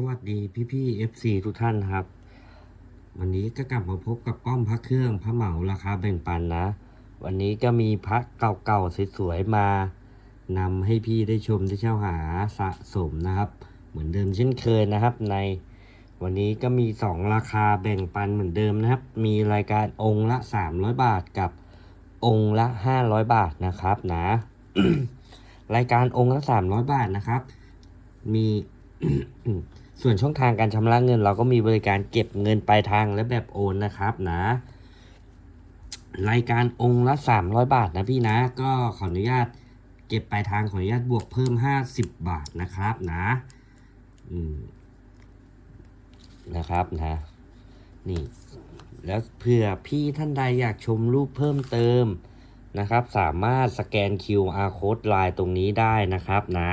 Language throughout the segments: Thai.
สวัสดีพี่พี่เอฟซีทุกท่านครับ วันนี้ก็กลับมาพบกับก้อมพระเครื่องพระเหมาราคาแบ่งปันนะ วันนี้ก็มีพระเก่าๆสวยๆมานำให้พี่ได้ชมได้เช่าหาสะสมนะครับ เหมือนเดิมเช่นเคยนะครับ ในวันนี้ก็มีสองราคาแบ่งปันเหมือนเดิมนะครับ มีรายการองค์ละ 300 บาทกับองค์ละ 500 บาทนะครับนะ รายการองค์ละ 300 บาทนะครับ มี ส่วนช่องทางการชำระเงิน เราก็มีบริการเก็บเงินปลายทางและแบบโอนนะครับนะรายการองค์ละ 300 บาทนะพี่นะ ก็ขออนุญาตเก็บปลายทางขออนุญาตบวกเพิ่ม 50 บาทนะครับนะอืมนะครับนะนี่ แล้วเผื่อพี่ท่านใดอยากชมรูปเพิ่มเติมนะครับ สามารถสแกน QR code ไลน์ตรงนี้ได้นะครับนะ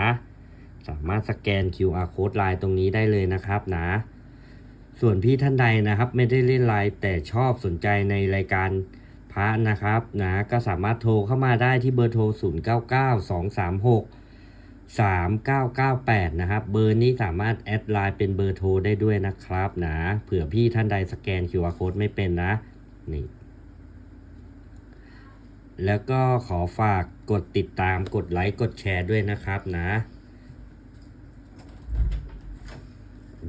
สามารถสแกน QR code ไลน์ตรงนี้ได้เลยนะครับนะส่วนพี่ท่านใดนะครับ ไม่ได้เล่นไลน์แต่ชอบสนใจในรายการพระนะครับนะก็สามารถโทรเข้ามาได้ที่เบอร์โทร 0 9 9 2 3 6 3 9 9 8 นะครับ เบอร์นี้สามารถแอดไลน์เป็นเบอร์โทรได้ด้วยนะครับนะเผื่อพี่ท่านใดสแกน QR code ไม่เป็นนะนี่แล้วก็ขอฝากกดติดตามกดไลค์กดแชร์ด้วยนะครับนะ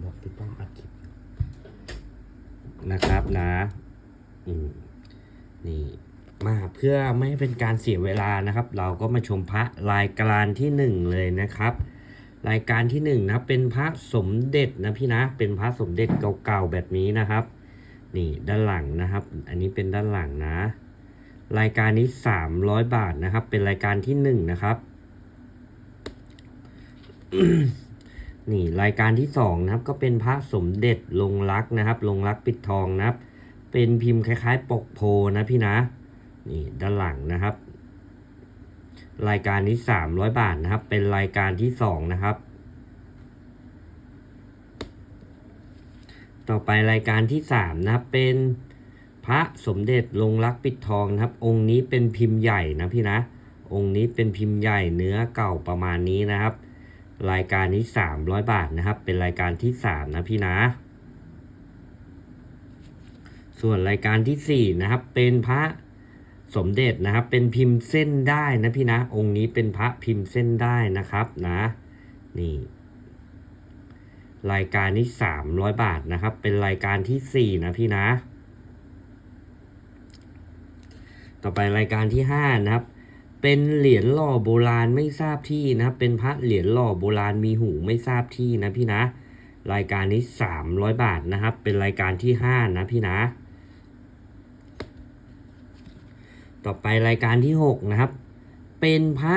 บอกพี่ป้อมอัดคลิปนะครับนะอืมนี่มาเพื่อไม่ให้เป็นการเสียเวลานะครับ เราก็มาชมพระรายการที่หนึ่งเลยนะครับ รายการที่หนึ่งนะเป็นพระสมเด็จนะพี่นะเป็นพระสมเด็จเก่าๆแบบนี้นะครับ นี่ด้านหลังนะครับ อันนี้เป็นด้านหลังนะ รายการนี้สามร้อยบาทนะครับ เป็นรายการที่หนึ่งนะครับ นี่รายการที่สองนะครับก็เป็นพระสมเด็จลงรักนะครับ ลงรักปิดทองนะครับ เป็นพิมพ์คล้ายๆ ปกโพนะพี่นะนี่ด้านหลังนะครับ รายการนี้สามร้อยบาทนะครับ เป็นรายการที่สองนะครับ ต่อไปรายการที่สามนะครับเป็นพระสมเด็จลงรักปิดทองนะครับ องค์นี้เป็นพิมพ์ใหญ่นะพี่นะ องค์นี้เป็นพิมพ์ใหญ่เนื้อเก่าประมาณนี้นะครับ รายการนี้ 300 บาทนะครับ เป็นรายการที่ 3 นะพี่นะ ส่วนรายการที่ 4 นะครับ เป็นพระสมเด็จนะครับ เป็นพิมพ์เส้นได้นะพี่นะ องค์นี้เป็นพระพิมพ์เส้นได้นะครับนะ นี่ รายการนี้ 300 บาทนะครับ เป็นรายการที่ 4 นะพี่นะ ต่อไปรายการที่ 5 นะครับ เป็นเหรียญหล่อโบราณไม่ทราบที่นะครับเป็นพระเหรียญหล่อโบราณมีหูไม่ทราบที่นะพี่นะ รายการนี้ 300 บาทนะครับ เป็นรายการที่ 5 นะพี่นะ ต่อไปรายการที่ 6 นะครับ เป็นพระ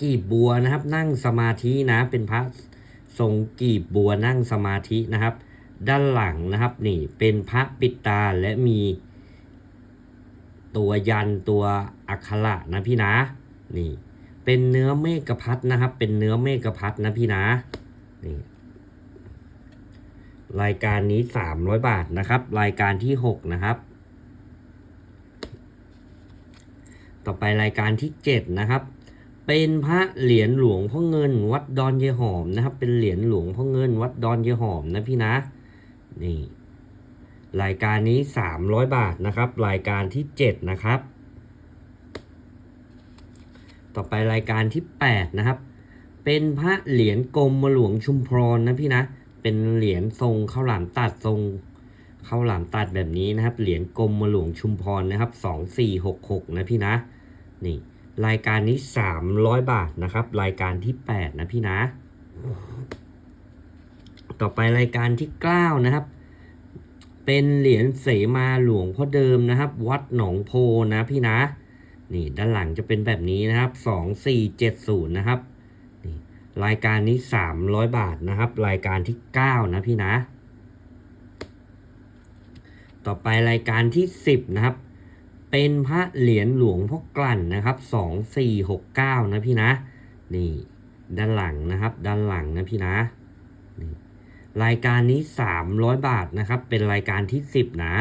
กีบบัวนะครับ นั่งสมาธินะ เป็นพระทรงกีบบัวนั่งสมาธินะครับ ด้านหลังนะครับนี่เป็นพระปิดตาและมี ตัวยันตัวอักขระนะพี่นะนี่เป็นเนื้อเมฆพัดนะครับ เป็นเนื้อเมฆพัดนะพี่นะนี่รายการนี้สามร้อยบาทนะครับ รายการที่หกนะครับ ต่อไปรายการที่เจ็ดนะครับ เป็นพระเหรียญหลวงพ่อเงิน วัดดอนเยหอมนะครับ เป็นเหรียญหลวงพ่อเงิน วัดดอนเยหอมนะพี่นะนี่ รายการนี้ 300 บาทนะครับ รายการที่ 7 นะครับ ต่อไปรายการที่ 8 นะครับ เป็นพระเหรียญกรมหลวงชุมพรนะพี่นะ เป็นเหรียญทรงข้าวหลามตัดทรงข้าวหลามตัดแบบนี้นะครับ เหรียญกรมหลวงชุมพรนะครับ 2466 นะพี่นะ นี่รายการนี้ 300 บาทนะครับ รายการที่ 8 นะพี่นะ ต่อไปรายการที่ 9 นะครับ เป็นเหรียญเสมาหลวงพ่อเดิมนะครับ วัดหนองโพนะพี่นะ นี่ด้านหลังจะเป็นแบบนี้นะครับสองสี่เจ็ดศูนย์นะครับนี่รายการนี้สามร้อยบาทนะครับ รายการที่เก้านะพี่นะ ต่อไปรายการที่สิบนะครับ เป็นพระเหรียญหลวงพ่อกลั่นนะครับสองสี่หกเก้านะพี่นะ นี่ด้านหลังนะครับ ด้านหลังนะพี่นะ รายการนี้ 300 บาทนะครับ เป็นรายการที่ 10 นะ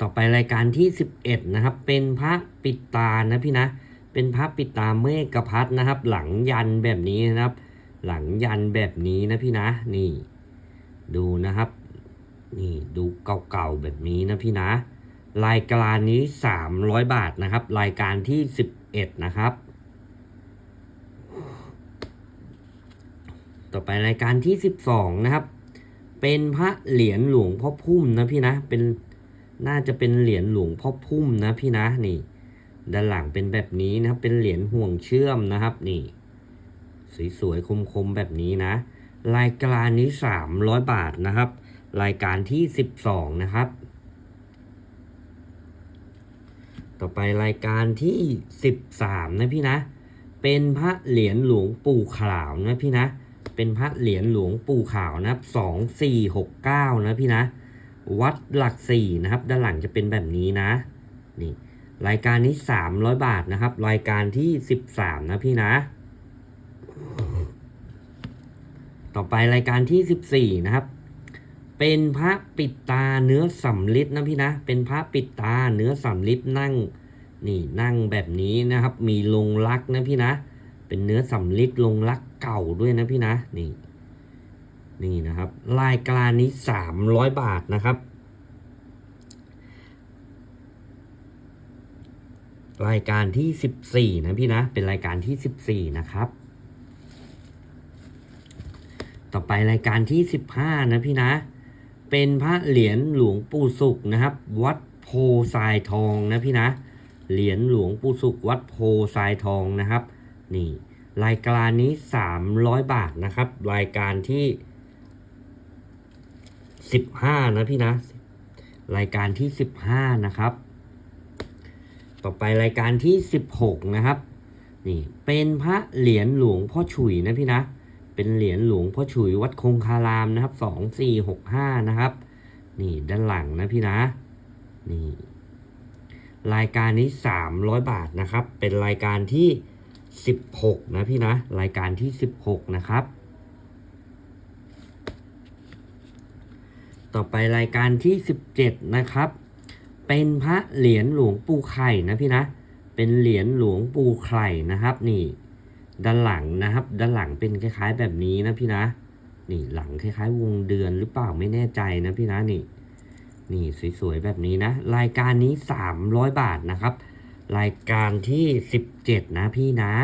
ต่อไปรายการที่ 11 นะครับ เป็นพระปิดตานะพี่นะ เป็นพระปิดตาเมฆกพัดนะครับ หลังยันแบบนี้นะครับ หลังยันแบบนี้นะพี่นะ นี่ ดูนะครับ นี่ดูเก่าๆแบบนี้นะพี่นะ รายการนี้สามร้อยบาทนะครับ รายการที่สิบเอ็ดนะครับ ต่อไปรายการที่สิบสองนะครับ เป็นพระเหรียญหลวงพ่อพุ่มนะพี่นะเป็นน่าจะเป็นเหรียญหลวงพ่อพุ่มนะพี่นะนี่ ด้านหลังเป็นแบบนี้นะครับ เป็นเหรียญห่วงเชื่อมนะครับนี่สวยๆคมๆแบบนี้นะ รายการนี้สามร้อยบาทนะครับ รายการที่สิบสองนะครับ ต่อไปรายการที่สิบสามนะพี่นะ เป็นพระเหรียญหลวงปู่ขาวนะพี่นะ เป็นพระเหรียญหลวงปู่ขาวนะครับสองสี่หกเก้านะพี่นะ วัดหลักสี่นะครับ ด้านหลังจะเป็นแบบนี้นะ นี่รายการนี้สามร้อยบาทนะครับ รายการที่สิบสามนะพี่นะ ต่อไปรายการที่สิบสี่นะครับ เป็นพระปิดตาเนื้อสำลิดนะพี่นะ เป็นพระปิดตาเนื้อสำลิดนั่ง นี่นั่งแบบนี้นะครับ มีลงรักนะพี่นะ เป็นเนื้อสำลิดลงรักเก่าด้วยนะพี่นะนี่นี่นะครับรายการนี้สามร้อยบาทนะครับ รายการที่สิบสี่นะพี่นะ เป็นรายการที่สิบสี่นะครับ ต่อไปรายการที่สิบห้านะพี่นะ เป็นพระเหรียญหลวงปู่สุขนะครับ วัดโพทรายทองนะพี่นะ เหรียญหลวงปู่สุขวัดโพทรายทองนะครับ นี่ รายการนี้สามร้อยบาทนะครับ รายการที่สิบห้านะพี่นะ รายการที่สิบห้านะครับ ต่อไปรายการที่สิบหกนะครับ นี่เป็นพระเหรียญหลวงพ่อฉุยนะพี่นะ เป็นเหรียญหลวงพ่อฉุยวัดคงคารามนะครับสองสี่หกห้านะครับ นี่ด้านหลังนะพี่นะ นี่รายการนี้สามร้อยบาทนะครับ เป็นรายการที่ สิบหกนะพี่นะ รายการที่สิบหกนะครับ ต่อไปรายการที่สิบเจ็ดนะครับ เป็นพระเหรียญหลวงปู่ไข่นะพี่นะ เป็นเหรียญหลวงปู่ไข่นะครับ นี่ ด้านหลังนะครับ ด้านหลังเป็นคล้ายๆแบบนี้นะพี่นะ นี่หลังคล้ายๆ วงเดือนหรือเปล่าไม่แน่ใจนะพี่นะนี่ นี่สวยๆแบบนี้นะ รายการนี้สามร้อยบาทนะครับ รายการที่สิบเจ็ดนะพี่นะ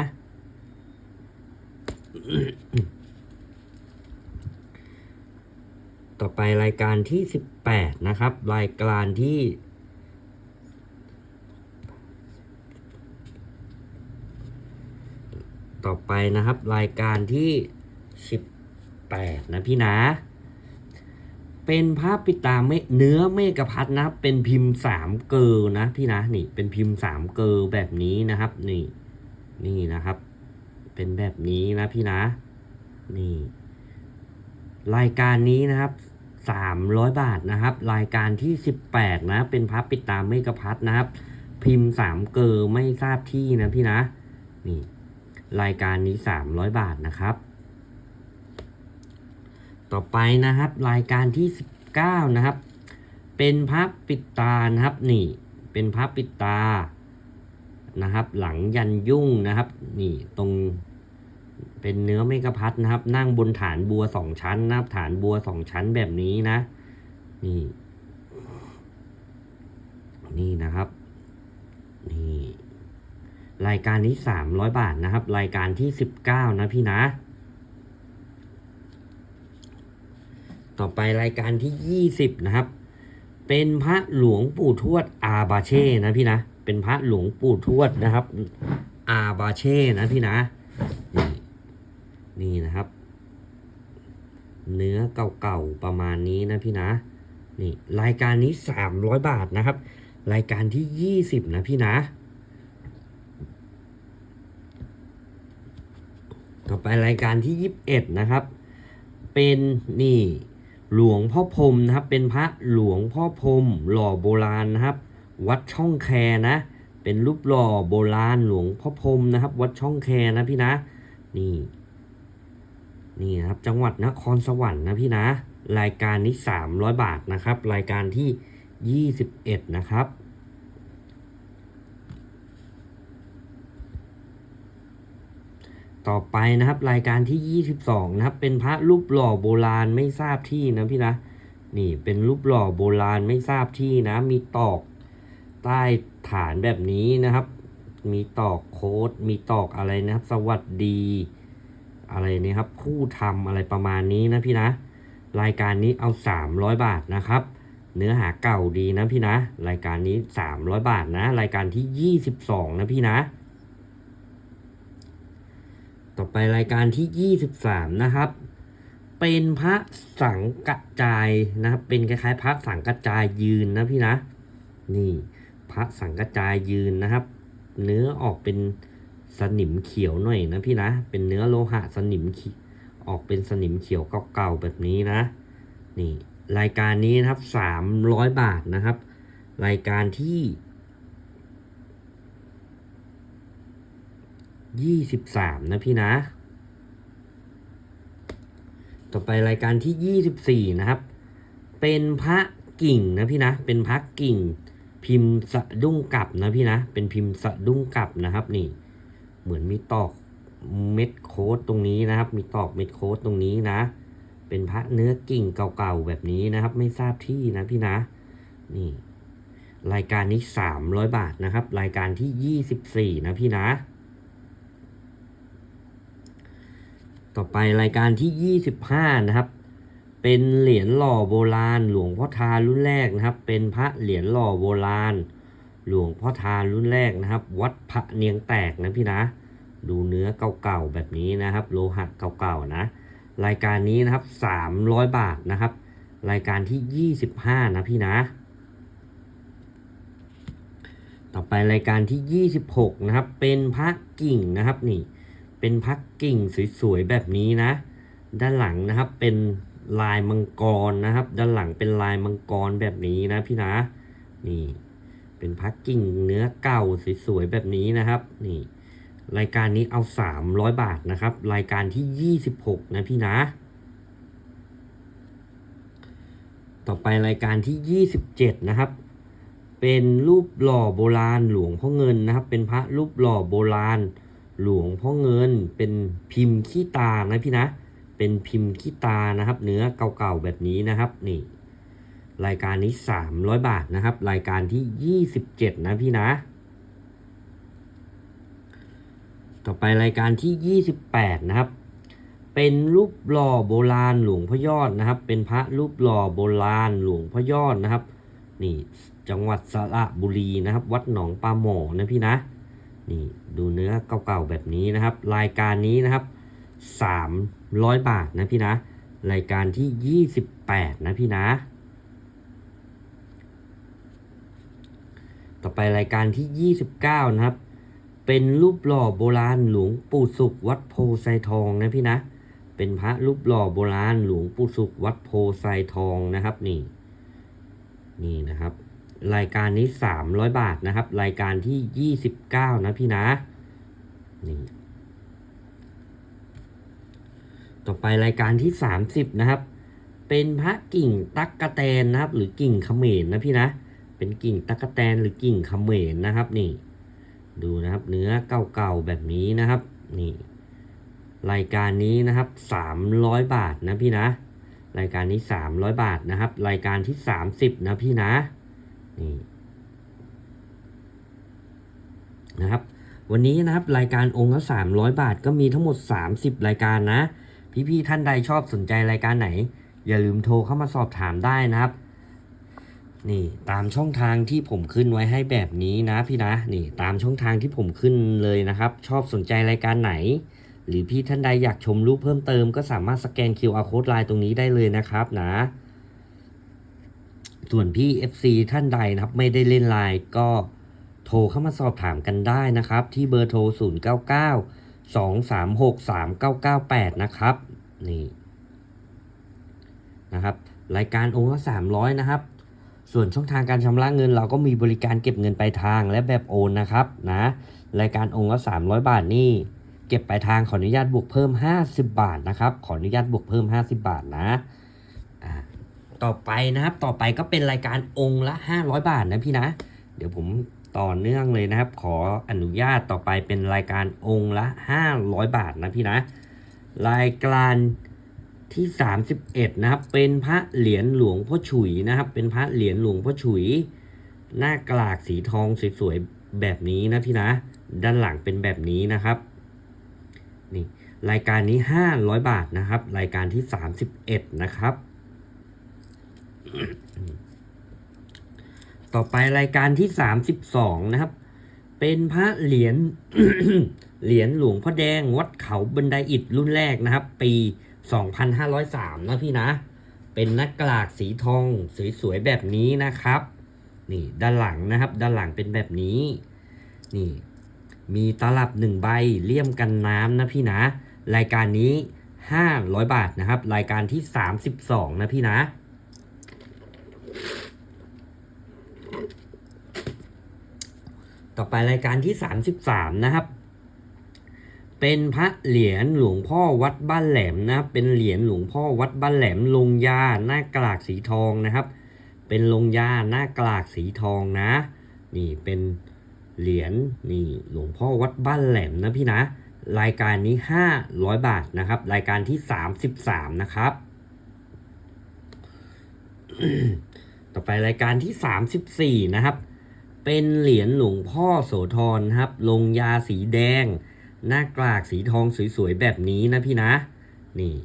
ต่อไปรายการที่สิบแปดนะครับ รายการที่ต่อไปนะครับ รายการที่สิบแปดนะพี่นะ เป็นภาพปิตาเมเนื้อเมฆพัดนะ เป็นพิมพ์สามเกลนะพี่นะนี่เป็นพิมพ์สามเกลแบบนี้นะครับ นี่ นี่นะครับ เป็นแบบนี้นะพี่นะ นี่ รายการนี้นะครับสามร้อยบาทนะครับ รายการที่สิบแปดนะ เป็นพับปิตาเมกะพัดนะครับ พิมพ์สามเกลไม่ทราบที่นะพี่นะ นี่ รายการนี้สามร้อยบาทนะครับ ต่อไปนะครับ รายการที่สิบเก้านะครับ เป็นพับปิดตานะครับนี่เป็นพับปิดตานะครับ หลังยันยุ่งนะครับ นี่ตรงเป็นเนื้อเมกะพัดนะครับ นั่งบนฐานบัวสองชั้นนะครับฐานบัวสองชั้นแบบนี้นะ นี่ นี่นะครับ นี่ รายการนี้สามร้อยบาทนะครับ รายการที่สิบเก้านะพี่นะ ต่อไปรายการที่ยี่สิบนะครับ เป็นพระหลวงปู่ทวดอาบาเช่นะพี่นะ เป็นพระหลวงปู่ทวดนะครับ อาบาเช่นะพี่นะ นี่นี่นะครับ เนื้อเก่าๆประมาณนี้นะพี่นะ นี่รายการนี้สามร้อยบาทนะครับ รายการที่ยี่สิบนะพี่นะต่อไปรายการที่ยี่สิบเอ็ดนะครับ เป็นนี่ หลวงพ่อพรมนะครับ เป็นพระหลวงพ่อพรมหล่อโบราณนะครับ วัดช่องแคนะ เป็นรูปหล่อโบราณหลวงพ่อพรมนะครับ วัดช่องแคนะพี่นะ นี่ นี่นะครับ จังหวัดนครสวรรค์นะพี่นะ รายการนี้สามร้อยบาทนะครับ รายการที่ยี่สิบเอ็ดนะครับ ต่อไปนะครับ รายการที่ 22 นะครับ เป็นพระรูปหล่อโบราณไม่ทราบที่นะพี่นะนี่เป็นรูปหล่อโบราณไม่ทราบที่นะ มีตอกใต้ฐานแบบนี้นะครับ มีตอกโค้ดมีตอกอะไรนะครับ สวัสดี อะไรนี่ครับ ผู้ทำอะไรประมาณนี้นะพี่นะ รายการนี้เอา 300 บาทนะครับ เนื้อหาเก่าดีนะพี่นะ รายการนี้ 300 บาทนะ รายการที่ 22 นะพี่นะ ต่อไปรายการที่ 23 นะครับ เป็นพระสังกระจายนะครับ เป็นคล้ายๆ พระสังกระจายยืนนะพี่นะ นี่ พระสังกระจายยืนนะครับ เนื้อออกเป็นสนิมเขียวหน่อยนะพี่นะ เป็นเนื้อโลหะสนิมออกเป็นสนิมเขียวเก่าๆแบบนี้นะ นี่ รายการนี้นะครับ 300 บาทนะครับ รายการที่ 23นะพี่นะ ต่อไปรายการที่24นะครับ เป็นพระกิ่งนะพี่นะ เป็นพระกิ่ง พิมพ์สะดุ้งกลับนะพี่นะ เป็นพิมพ์สะดุ้งกลับนะครับนี่ เหมือนมีตอกเม็ดโค้ดตรงนี้นะครับ มีตอกเม็ดโค้ดตรงนี้นะ เป็นพระเนื้อกิ่งเก่าๆแบบนี้นะครับ ไม่ทราบที่นะพี่นะ นี่ รายการนี้ 300 บาทนะครับ รายการที่ 24 นะพี่นะ ต่อไปรายการที่ 25 นะครับ เป็นเหรียญหล่อโบราณ หลวงพ่อทารุ่นแรกนะครับ เป็นพระเหรียญหล่อโบราณ หลวงพ่อทารุ่นแรกนะครับ วัดพระเนียงแตกนะพี่นะ ดูเนื้อเก่าๆแบบนี้นะครับ โลหะเก่าๆนะ รายการนี้นะครับ 300 บาทนะครับ รายการที่ 25 นะพี่นะ ต่อไปรายการที่ 26 นะครับ เป็นพระกิ่งนะครับนี่ เป็นพระกิ่งสวยๆแบบนี้นะ ด้านหลังนะครับเป็นลายมังกรนะครับ ด้านหลังเป็นลายมังกรแบบนี้นะพี่นะนี่ เป็นพระกิ่งเนื้อเก่าสวยๆแบบนี้นะครับ นี่ รายการนี้เอา 300 บาทนะครับ รายการที่ 26 นะพี่นะ ต่อไปรายการที่ 27 นะครับเป็นรูปหล่อโบราณหลวงพ่อเงินนะครับ เป็นพระรูปหล่อโบราณ หลวงพ่อเงินเป็นพิมพ์ขี้ตานะพี่นะ เป็นพิมพ์ขี้ตานะครับ เนื้อเก่าๆแบบนี้นะครับนี่ รายการนี้ 300 บาทนะครับ รายการที่ 27 นะพี่นะ ต่อไปรายการที่ 28 นะครับ เป็นรูปหล่อโบราณหลวงพ่อยอดนะครับ เป็นพระรูปหล่อโบราณหลวงพ่อยอดนะครับ นี่จังหวัดสระบุรีนะครับ วัดหนองปลาหมอนะพี่นะ นี่ดูเนื้อเก่าๆแบบนี้นะครับ รายการนี้นะครับ 300 บาทนะพี่นะ รายการที่ 28 นะพี่นะ ต่อไปรายการที่ 29 นะครับ เป็นรูปหล่อโบราณหลวงปู่สุขวัดโพไซทองนะพี่นะ เป็นพระรูปหล่อโบราณหลวงปู่สุขวัดโพไซทองนะครับนี่ นี่นะครับ รายการนี้ 300 บาทนะครับ รายการที่ 29 นะพี่นะนี่ต่อไปรายการที่ 30 นะครับ เป็นพระกิ่งตักกะแตนนะครับ หรือกิ่งเขมรนะพี่นะ เป็นกิ่งตักกะแตนหรือกิ่งเขมรนะครับนี่ ดูนะครับเนื้อเก่าๆแบบนี้นะครับนี่รายการนี้นะครับ 300 บาทนะพี่นะ รายการนี้ 300 บาทนะครับ รายการที่ 30 นะพี่นะ นี่นะครับ วันนี้นะครับรายการองค์ละ300บาทก็มีทั้งหมด30รายการนะ พี่ๆท่านใดชอบสนใจรายการไหน อย่าลืมโทรเข้ามาสอบถามได้นะครับ นี่ตามช่องทางที่ผมขึ้นไว้ให้แบบนี้นะพี่นะนี่ตามช่องทางที่ผมขึ้นเลยนะครับ ชอบสนใจรายการไหน หรือพี่ท่านใดอยากชมรูปเพิ่มเติมก็สามารถสแกน QR code ไลน์ตรงนี้ได้เลยนะครับนะ ส่วนพี่ FC ท่านใดนะครับไม่ได้เล่นไลน์ก็โทรเข้ามาสอบถามกันได้นะครับ ที่เบอร์โทร 099 236 3998 นะครับ นี่นะครับ รายการองค์ละ300 นะครับ ส่วนช่องทางการชำระเงิน เราก็มีบริการเก็บเงินปลายทางและแบบโอนนะครับนะรายการองค์ละ300 บาทนี่เก็บปลายทางขออนุญาตบวกเพิ่ม 50 บาทนะครับ ขออนุญาตบวกเพิ่ม 50 บาทนะ ต่อไปนะครับ ต่อไปก็เป็นรายการองค์ละ 500 บาทนะพี่นะ เดี๋ยวผมต่อเนื่องเลยนะครับ ขออนุญาตต่อไปเป็นรายการองค์ละ 500 บาทนะพี่นะ รายการที่ 31 นะครับ เป็นพระเหรียญหลวงพ่อฉุยนะครับ เป็นพระเหรียญหลวงพ่อฉุย หน้ากลากสีทองสวยๆแบบนี้นะพี่นะ ด้านหลังเป็นแบบนี้นะครับนี่รายการนี้ 500 บาทนะครับ รายการที่ 31 นะครับ ต่อไปรายการที่32นะครับ เป็นพระเหรียญเหรียญหลวงพ่อแดงวัดเขาบันไดอิฐรุ่นแรกนะครับ ปี2503นะพี่นะ เป็นนักกลากสีทองสวยๆแบบนี้นะครับ นี่ด้านหลังนะครับ ด้านหลังเป็นแบบนี้ นี่ มีตลับหนึ่งใบเลี่ยมกันน้ำนะพี่นะ รายการนี้500บาทนะครับ รายการที่32นะพี่นะ ต่อไปรายการที่ 33 นะครับ เป็นพระเหรียญหลวงพ่อวัดบ้านแหลมนะเป็นเหรียญหลวงพ่อวัดบ้านแหลมลงยาหน้ากลากสีทองนะครับ เป็นลงยาหน้ากลากสีทองนะ นี่เป็นเหรียญนี่หลวงพ่อวัดบ้านแหลมนะพี่นะ รายการนี้ 500 บาทนะครับ รายการที่ 33 นะครับ ต่อไปรายการที่ 34 นะครับ เป็นเหรียญหลวงพ่อโสธรครับ ลงยาสีแดง หน้ากลากสีทองสวยๆแบบนี้นะพี่นะ นี่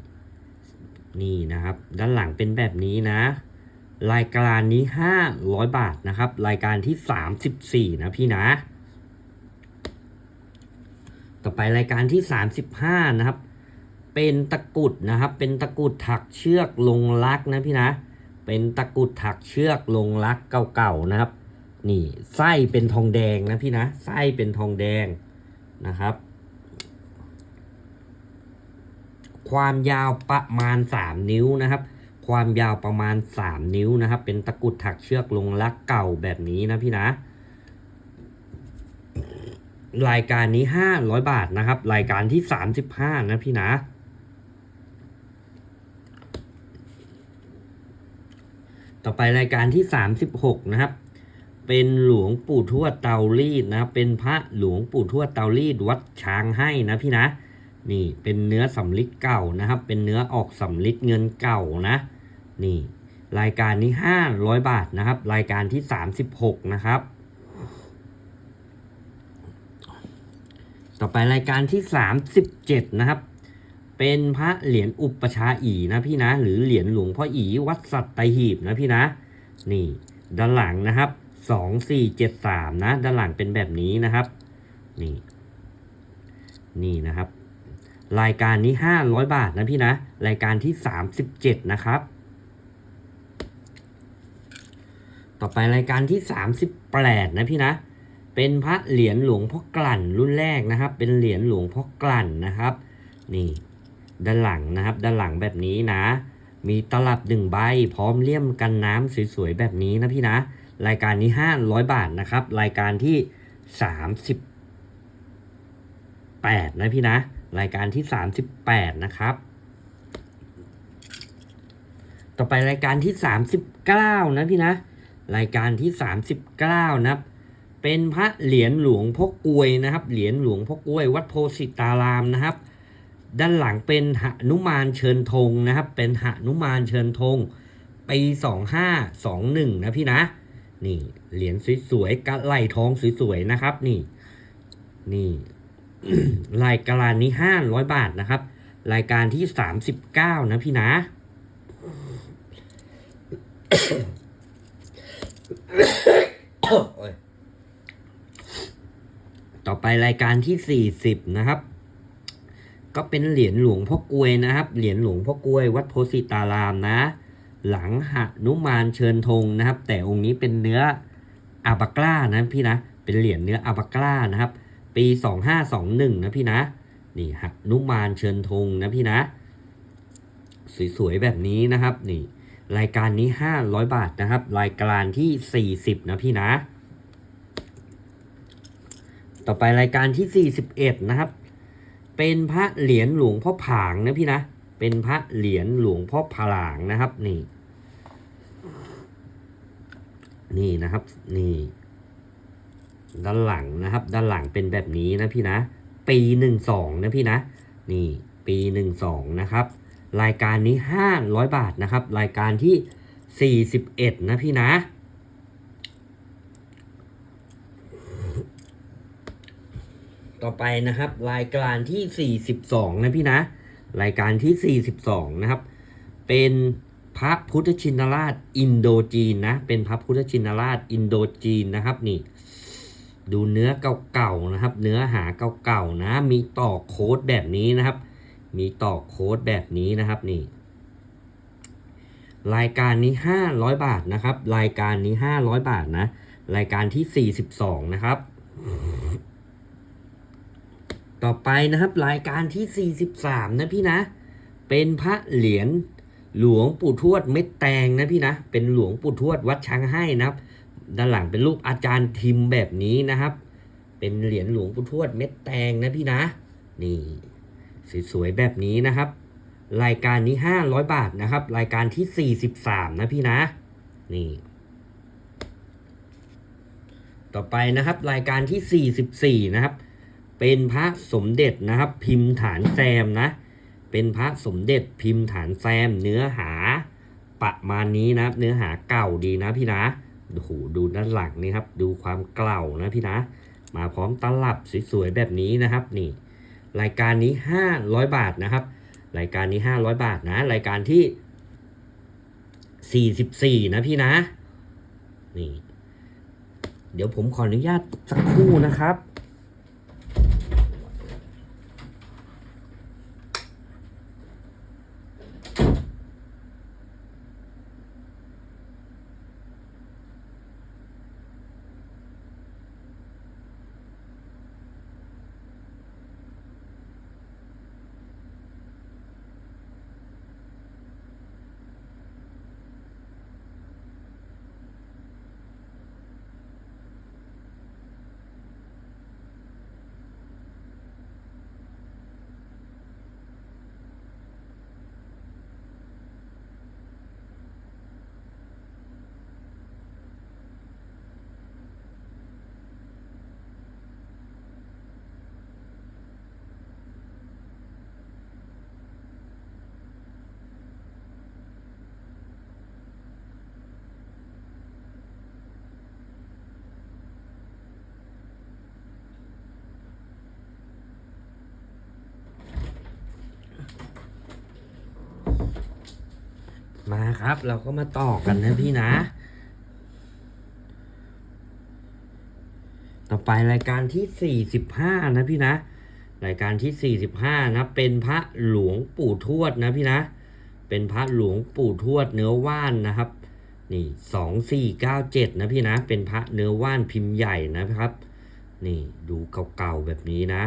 นี่นะครับ ด้านหลังเป็นแบบนี้นะ รายการนี้ 500 บาทนะครับ รายการที่ 34 นะพี่นะ ต่อไปรายการที่ 35 นะครับ เป็นตะกุดนะครับ เป็นตะกุดถักเชือกลงรักนะพี่นะ เป็นตะกุดถักเชือกลงรักเก่าๆนะครับ นี่ไส้เป็นทองแดงนะพี่นะไส้เป็นทองแดงนะครับ ความยาวประมาณ 3 นิ้วนะครับ ความยาวประมาณ 3 นิ้วนะครับ เป็นตะกุดถักเชือกลงรักเก่าแบบนี้นะพี่นะ รายการนี้ 500 บาทนะครับ รายการที่ 35 นะพี่นะต่อไปรายการที่ 36 นะครับ เป็นหลวงปู่ทวดเตารีดนะครับเป็นพระหลวงปู่ทวดเตารีดวัดช้างให้นะพี่นะ นี่เป็นเนื้อสำลิดเก่านะครับ เป็นเนื้อออกสำลิดเงินเก่านะ นี่ รายการนี้ 500 บาทนะครับ รายการที่ 36 นะครับ ต่อไปรายการที่ 37 นะครับ เป็นพระเหรียญอุปชาอีนะพี่นะ หรือเหรียญหลวงพ่ออีวัดสัตหีบนะพี่นะ นี่ด้านหลังนะครับ 2473นะ ด้านหลังเป็นแบบนี้นะครับ นี่ นี่นะครับ รายการนี้500บาทนะพี่นะ รายการที่37นะครับ ต่อไปรายการที่38นะพี่นะ เป็นพระเหรียญหลวงพ่อกลั่นรุ่นแรกนะครับ เป็นเหรียญหลวงพ่อกลั่นนะครับ นี่ ด้านหลังนะครับ ด้านหลังแบบนี้นะ มีตลับหนึ่งใบพร้อมเลี่ยมกันน้ำสวยๆแบบนี้นะพี่นะ รายการนี้ 500 บาทนะครับ รายการที่ 38 นะพี่นะ รายการที่ 38 นะครับ ต่อไปรายการที่ 39 นะพี่นะ รายการที่ 39 นะครับเป็นพระเหรียญหลวงพ่อกลวยนะครับ เหรียญหลวงพ่อกลวย วัดโพสิตารามนะครับ ด้านหลังเป็นหนุมานเชิญธงนะครับ เป็นหนุมานเชิญธงปี2521นะพี่นะ นี่เหรียญสวยๆกระไหลทองสวยๆนะครับ นี่ นี่รายการนี้500บาทนะครับ รายการที่39นะพี่นะ ต่อไปรายการที่40นะครับ ก็เป็นเหรียญหลวงพ่อกลวยนะครับ เหรียญหลวงพ่อกลวย วัดโพสิตารามนะ หลังหนุมานเชิญธงนะครับ แต่องค์นี้เป็นเนื้ออาบากล้านะพี่นะ เป็นเหรียญเนื้ออาบากล้านะครับ ปี 2521 นะพี่นะ นี่หนุมานเชิญธงนะพี่นะ สวยๆแบบนี้นะครับ นี่ รายการนี้ 500 บาทนะครับ รายการที่ 40 นะพี่นะ ต่อไปรายการที่ 41 นะครับ เป็นพระเหรียญหลวงพ่อผางนะพี่นะเป็นพระเหรียญหลวงพ่อผลางนะครับนี่ นี่นะครับนี่ด้านหลังนะครับ ด้านหลังเป็นแบบนี้นะพี่นะ ปีหนึ่งสองนะพี่นะ นี่ปีหนึ่งสองนะครับ รายการนี้ห้าร้อยบาทนะครับ รายการที่สี่สิบเอ็ดนะพี่นะต่อไปนะครับ รายการที่ 42 นะพี่นะ รายการที่ 42 นะครับ เป็น พระพุทธชินราชอินโดจีนนะ เป็นพระพุทธชินราชอินโดจีนนะครับนี่ ดูเนื้อเก่าๆนะครับ เนื้อหาเก่าๆนะ มีต่อโค้ดแบบนี้นะครับ มีต่อโค้ดแบบนี้นะครับนี่รายการนี้ 500 บาทนะครับ รายการนี้ 500 บาทนะ รายการที่ 42 นะครับ ต่อไปนะครับ รายการที่ 43 นะพี่นะ เป็นพระเหรียญ หลวงปู่ทวดเม็ดแตงนะพี่นะ เป็นหลวงปู่ทวดวัดช้างให้นะครับ ด้านหลังเป็นรูปอาจารย์ทิมแบบนี้นะครับ เป็นเหรียญหลวงปู่ทวดเม็ดแตงนะพี่นะ นี่สวยๆแบบนี้นะครับ รายการนี้ 500 บาทนะครับ รายการที่ 43 นะพี่นะ นี่ ต่อไปนะครับ รายการที่ 44 นะครับ เป็นพระสมเด็จนะครับ พิมพ์ฐานแซมนะ เป็นพระสมเด็จพิมพ์ฐานแซมเนื้อหาประมาณนี้นะเนื้อหาเก่าดีนะพี่นะโอ้โหดูด้านหลังนี่ครับ ดูความเก่านะพี่นะ มาพร้อมตลับสวยๆแบบนี้นะครับ นี่ รายการนี้ 500 บาทนะครับ รายการนี้ 500 บาทนะ รายการที่ 44 นะพี่นะ นี่ เดี๋ยวผมขออนุญาตสักครู่นะครับ ครับ เราก็มาต่อกันนะพี่นะ ต่อไปรายการที่45นะพี่นะ รายการที่45นะ เป็นพระหลวงปู่ทวดนะพี่นะ เป็นพระหลวงปู่ทวดเนื้อว่านนะครับ นี่สองสี่เก้าเจ็ดนะพี่นะ เป็นพระเนื้อว่านพิมพ์ใหญ่นะครับ นี่ดูเก่าๆแบบนี้นะ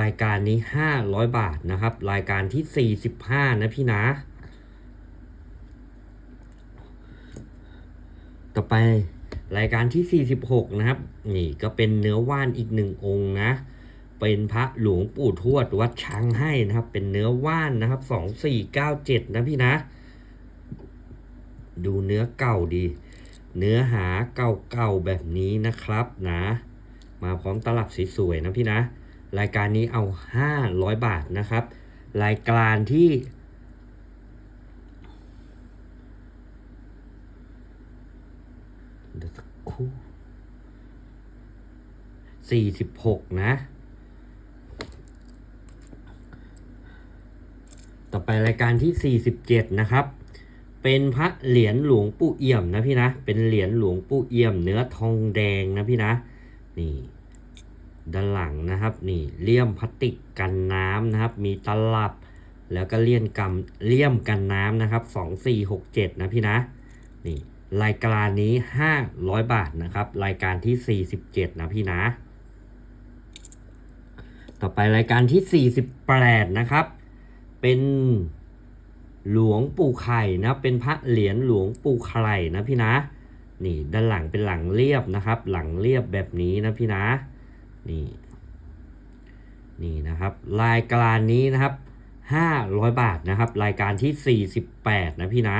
รายการนี้ 500 บาทนะครับ รายการที่ 45 นะพี่นะ ต่อไปรายการที่ 46 นะครับ นี่ก็เป็นเนื้อว่านอีกหนึ่งองค์นะ เป็นพระหลวงปู่ทวดวัดช้างให้นะครับ เป็นเนื้อว่านนะครับ 2497 นะพี่นะ ดูเนื้อเก่าดี เนื้อหาเก่าๆแบบนี้นะครับนะ มาพร้อมตลับสวยๆนะพี่นะ รายการนี้เอา 500 บาทนะครับ รายการที่ เดี๋ยวสักครู่สี่สิบหกนะ ต่อไปรายการที่สี่สิบเจ็ดนะครับ เป็นพระเหรียญหลวงปู่เอี่ยมนะพี่นะ เป็นเหรียญหลวงปู่เอี่ยม เนื้อทองแดงนะพี่นะ นี่ด้านหลังนะครับนี่เลี่ยมพลาสติกกันน้ำนะครับ มีตลับแล้วก็เลี่ยนกำเลี่ยมกันน้ำนะครับสองสี่หกเจ็ดนะพี่นะนี่ รายการนี้ 500 บาทนะครับ รายการที่ 47 นะพี่นะ ต่อไปรายการที่ 48 นะครับ เป็นหลวงปู่ไข่นะ เป็นพระเหรียญหลวงปู่ไข่นะพี่นะ นี่ด้านหลังเป็นหลังเรียบนะครับ หลังเรียบแบบนี้นะพี่นะ นี่นี่นะครับรายการนี้นะครับ 500 บาทนะครับ รายการที่ 48 นะพี่นะ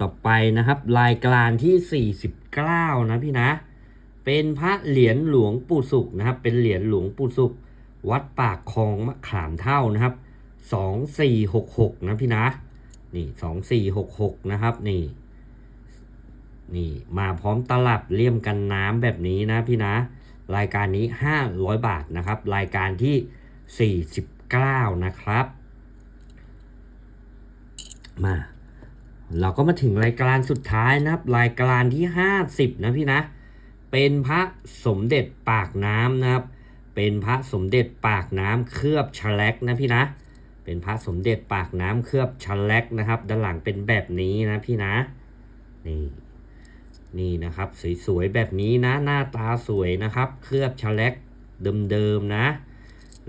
ต่อไปนะครับ รายการที่ 49 นะพี่นะ เป็นพระเหรียญหลวงปู่สุขนะครับ เป็นเหรียญหลวงปู่สุข วัดปากคลองมะขามเท่านะครับ2466นะพี่นะ นี่2466นะครับนี่นี่มาพร้อมตลับเลี่ยมกันน้ำแบบนี้นะพี่นะ รายการนี้ 500 บาทนะครับ รายการที่ 49 นะครับ มา เราก็มาถึงรายการสุดท้ายนะครับ รายการที่50นะพี่นะ เป็นพระสมเด็จปากน้ำนะครับ เป็นพระสมเด็จปากน้ำเคลือบฉลักนะพี่นะ เป็นพระสมเด็จปากน้ำเคลือบฉลักนะครับ ด้านหลังเป็นแบบนี้นะพี่นะ นี่ นี่นะครับ สวยๆแบบนี้นะ หน้าตาสวยนะครับ เคลือบฉลักเดิมๆนะ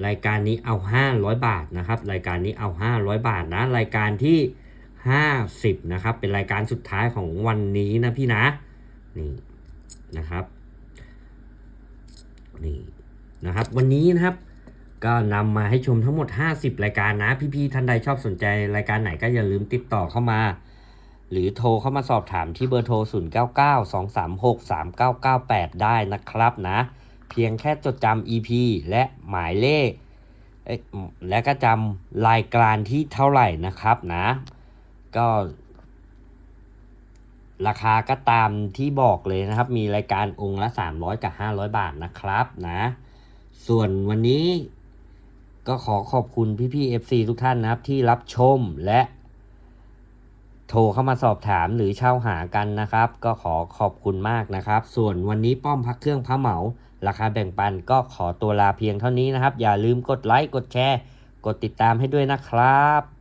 รายการนี้เอา 500 บาทนะครับ รายการนี้เอา 500 บาทนะ รายการที่ 50 นะครับ เป็นรายการสุดท้ายของวันนี้นะพี่นะ นี่นะครับ นี่นะครับ วันนี้นะครับ ก็นำมาให้ชมทั้งหมด 50 รายการนะ พี่ๆท่านใดชอบสนใจรายการไหนก็อย่าลืมติดต่อเข้ามา หรือโทรเข้ามาสอบถามที่เบอร์โทร 0992363998 ได้นะครับนะ เพียงแค่จดจำ EP และหมายเลขและก็จำรายการที่เท่าไหร่นะครับนะ ก็ ราคาก็ตามที่บอกเลยนะครับ มีรายการองค์ละ 300 กับ 500 บาทนะครับนะ ส่วนวันนี้ก็ขอขอบคุณพี่ๆ FC ทุกท่านนะครับ ที่รับชมและโทรเข้ามาสอบถามหรือเช่าหากันนะครับ ก็ขอขอบคุณมากนะครับ ส่วนวันนี้ป้อมพักเครื่องพระเหมา ราคาแบ่งปันก็ขอตัวลาเพียงเท่านี้นะครับ อย่าลืมกดไลค์กดแชร์ กดติดตามให้ด้วยนะครับ